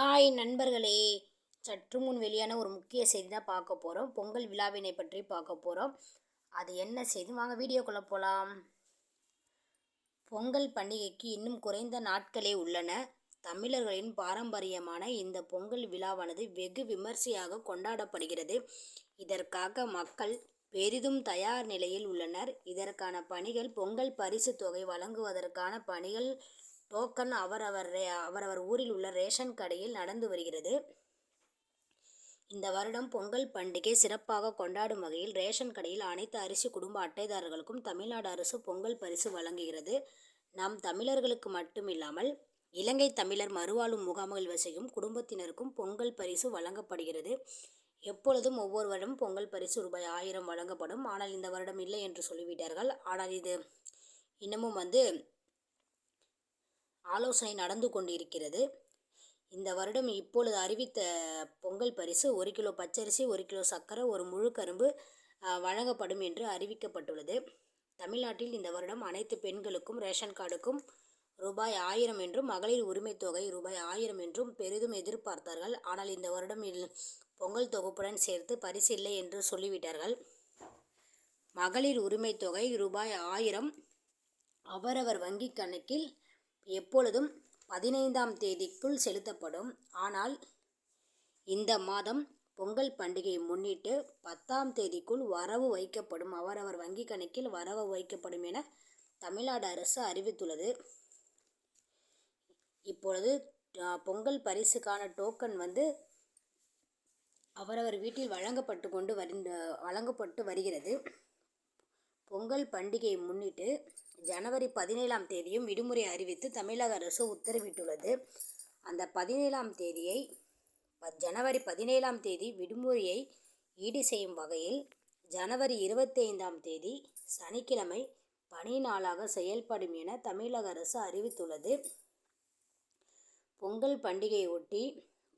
Hi நண்பர்களே சற்று முன் வெளியான ஒரு முக்கிய செய்தி தான் பார்க்க போகிறோம் பொங்கல் விழாவினை பற்றி பார்க்க போகிறோம் அது என்ன செய்தி? வாங்க வீடியோக்குள்ளே போகலாம் பொங்கல் பண்டிகைக்கு இன்னும் குறைந்த நாட்களே உள்ளன. தமிழர்களின் பாரம்பரியமான இந்த பொங்கல் விழாவானது வெகு விமர்சையாக கொண்டாடப்படுகிறது. இதற்காக மக்கள் பெரிதும் தயார் நிலையில் உள்ளனர். இதற்கான பணிகள் பொங்கல் பரிசு தொகை வழங்குவதற்கான பணிகள் டோக்கன் அவரவர் ரே அவரவர் ஊரில் உள்ள ரேஷன் கடையில் நடந்து வருகிறது. இந்த வருடம் பொங்கல் பண்டிகை சிறப்பாக கொண்டாடும் வகையில் ரேஷன் கடையில் அனைத்து அரிசி குடும்ப அட்டைதாரர்களுக்கும் தமிழ்நாடு அரசு பொங்கல் பரிசு வழங்குகிறது. நம் தமிழர்களுக்கு மட்டுமில்லாமல் இலங்கை தமிழர் மறுவாழும் முகாம்கள் வசிக்கும் குடும்பத்தினருக்கும் பொங்கல் பரிசு வழங்கப்படுகிறது. எப்பொழுதும் ஒவ்வொரு வருடம் பொங்கல் பரிசு ரூபாய் ஆயிரம் வழங்கப்படும். ஆனால் இந்த வருடம் இல்லை என்று சொல்லிவிட்டார்கள். ஆனால் இது இன்னமும் வந்து ஆலோசனை நடந்து கொண்டிருக்கிறது. இந்த வருடம் இப்பொழுது அறிவித்த பொங்கல் பரிசு ஒரு கிலோ பச்சரிசி ஒரு கிலோ சர்க்கரை ஒரு முழு கரும்பு வழங்கப்படும் என்று அறிவிக்கப்பட்டுள்ளது. தமிழ்நாட்டில் இந்த வருடம் அனைத்து பெண்களுக்கும் ரேஷன் கார்டுக்கும் ரூபாய் ஆயிரம் என்றும் மகளிர் உரிமை தொகை ரூபாய் ஆயிரம் என்றும் பெரிதும் எதிர்பார்த்தார்கள். ஆனால் இந்த வருடம் பொங்கல் தொகுப்புடன் சேர்த்து பரிசு இல்லை என்று சொல்லிவிட்டார்கள். மகளிர் உரிமை தொகை ரூபாய் ஆயிரம் அவரவர் வங்கி கணக்கில் எப்பொழுதும் பதினைந்தாம் தேதிக்குள் செலுத்தப்படும். ஆனால் இந்த மாதம் பொங்கல் பண்டிகையை முன்னிட்டு பத்தாம் தேதிக்குள் வரவு வைக்கப்படும். அவரவர் வங்கி கணக்கில் வரவு வைக்கப்படும் என தமிழ்நாடு அரசு அறிவித்துள்ளது. இப்பொழுது பொங்கல் பரிசுக்கான டோக்கன் வந்து அவரவர் வீட்டில் வழங்கப்பட்டு கொண்டு வருந்த வழங்கப்பட்டு வருகிறது. பொங்கல் பண்டிகையை முன்னிட்டு ஜனவரி பதினேழாம் தேதியும் விடுமுறை அறிவித்து தமிழக அரசு உத்தரவிட்டுள்ளது. அந்த பதினேழாம் தேதியை ஜனவரி பதினேழாம் தேதி விடுமுறையை ஈடு செய்யும் வகையில் ஜனவரி இருபத்தைந்தாம் தேதி சனிக்கிழமை பணி நாளாக செயல்படும் என தமிழக அரசு அறிவித்துள்ளது. பொங்கல் பண்டிகையை ஒட்டி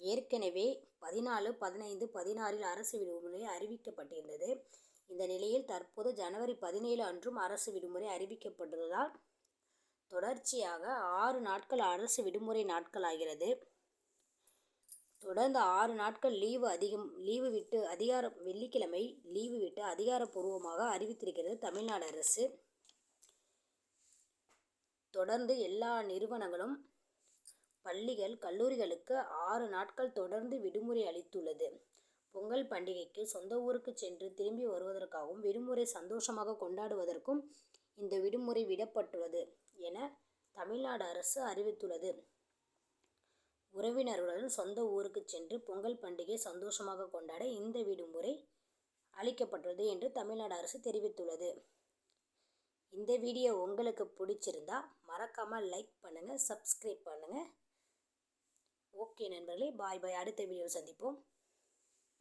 ஏற்கனவே பதினாலு பதினைந்து பதினாறில் அரசு விடுமுறை அறிவிக்கப்பட்டிருந்தது. இந்த நிலையில் தற்போது ஜனவரி பதினேழு அன்றும் அரசு விடுமுறை அறிவிக்கப்பட்டுள்ளதால் தொடர்ச்சியாக ஆறு நாட்கள் அரசு விடுமுறை நாட்கள் ஆகிறது தொடர்ந்து ஆறு நாட்கள் லீவு அதிகம் லீவு விட்டு அதிகார வெள்ளிக்கிழமை லீவு விட்டு அதிகாரப்பூர்வமாக அறிவித்திருக்கிறது தமிழ்நாடு அரசு. தொடர்ந்து எல்லா நிறுவனங்களும் பள்ளிகள் கல்லூரிகளுக்கு ஆறு நாட்கள் தொடர்ந்து விடுமுறை அளித்துள்ளது. பொங்கல் பண்டிகைக்கு சொந்த ஊருக்கு சென்று திரும்பி வருவதற்காகவும் விடுமுறை சந்தோஷமாக கொண்டாடுவதற்கும் இந்த விடுமுறை விடப்பட்டுள்ளது என தமிழ்நாடு அரசு அறிவித்துள்ளது. உறவினர்களுடன் சொந்த ஊருக்கு சென்று பொங்கல் பண்டிகை சந்தோஷமாக கொண்டாட இந்த விடுமுறை அளிக்கப்பட்டுள்ளது என்று தமிழ்நாடு அரசு தெரிவித்துள்ளது. இந்த வீடியோ உங்களுக்கு பிடிச்சிருந்தா மறக்காமல் லைக் பண்ணுங்கள் சப்ஸ்கிரைப் பண்ணுங்கள் ஓகே நண்பர்களே பாய் பாய். அடுத்த வீடியோ சந்திப்போம்.